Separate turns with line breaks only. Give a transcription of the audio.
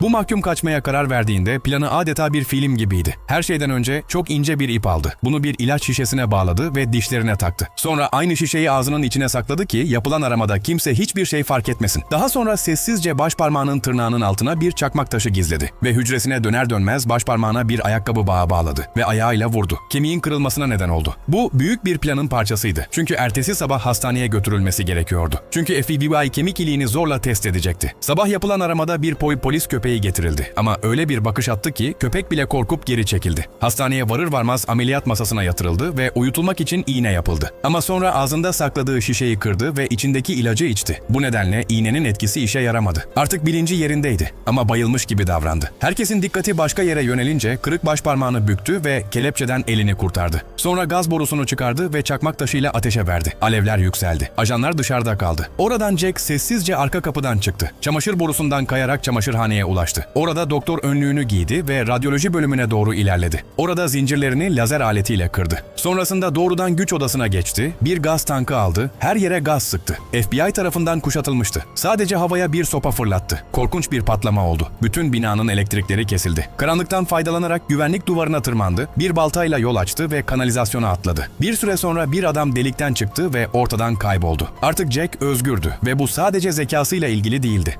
Bu mahkum kaçmaya karar verdiğinde planı adeta bir film gibiydi. Her şeyden önce çok ince bir ip aldı. Bunu bir ilaç şişesine bağladı ve dişlerine taktı. Sonra aynı şişeyi ağzının içine sakladı ki yapılan aramada kimse hiçbir şey fark etmesin. Daha sonra sessizce baş parmağının tırnağının altına bir çakmak taşı gizledi ve hücresine döner dönmez baş parmağına bir ayakkabı bağı bağladı ve ayağıyla vurdu. Kemiğin kırılmasına neden oldu. Bu büyük bir planın parçasıydı. Çünkü ertesi sabah hastaneye götürülmesi gerekiyordu. Çünkü FBI kemik iliğini zorla test edecekti. Sabah yapılan aramada bir polis köpeği getirildi. Ama öyle bir bakış attı ki köpek bile korkup geri çekildi. Hastaneye varır varmaz ameliyat masasına yatırıldı ve uyutulmak için iğne yapıldı. Ama sonra ağzında sakladığı şişeyi kırdı ve içindeki ilacı içti. Bu nedenle iğnenin etkisi işe yaramadı. Artık bilinci yerindeydi ama bayılmış gibi davrandı. Herkesin dikkati başka yere yönelince kırık baş parmağını büktü ve kelepçeden elini kurtardı. Sonra gaz borusunu çıkardı ve çakmak taşıyla ateşe verdi. Alevler yükseldi. Ajanlar dışarıda kaldı. Oradan Jack sessizce arka kapıdan çıktı. Çamaşır borusundan kayarak çamaşırhaneye ulaştı. Orada doktor önlüğünü giydi ve radyoloji bölümüne doğru ilerledi. Orada zincirlerini lazer aletiyle kırdı. Sonrasında doğrudan güç odasına geçti, bir gaz tankı aldı, her yere gaz sıktı. FBI tarafından kuşatılmıştı. Sadece havaya bir sopa fırlattı. Korkunç bir patlama oldu. Bütün binanın elektrikleri kesildi. Karanlıktan faydalanarak güvenlik duvarına tırmandı, bir baltayla yol açtı ve kanalizasyona atladı. Bir süre sonra bir adam delikten çıktı ve ortadan kayboldu. Artık Jack özgürdü ve bu sadece zekasıyla ilgili değildi.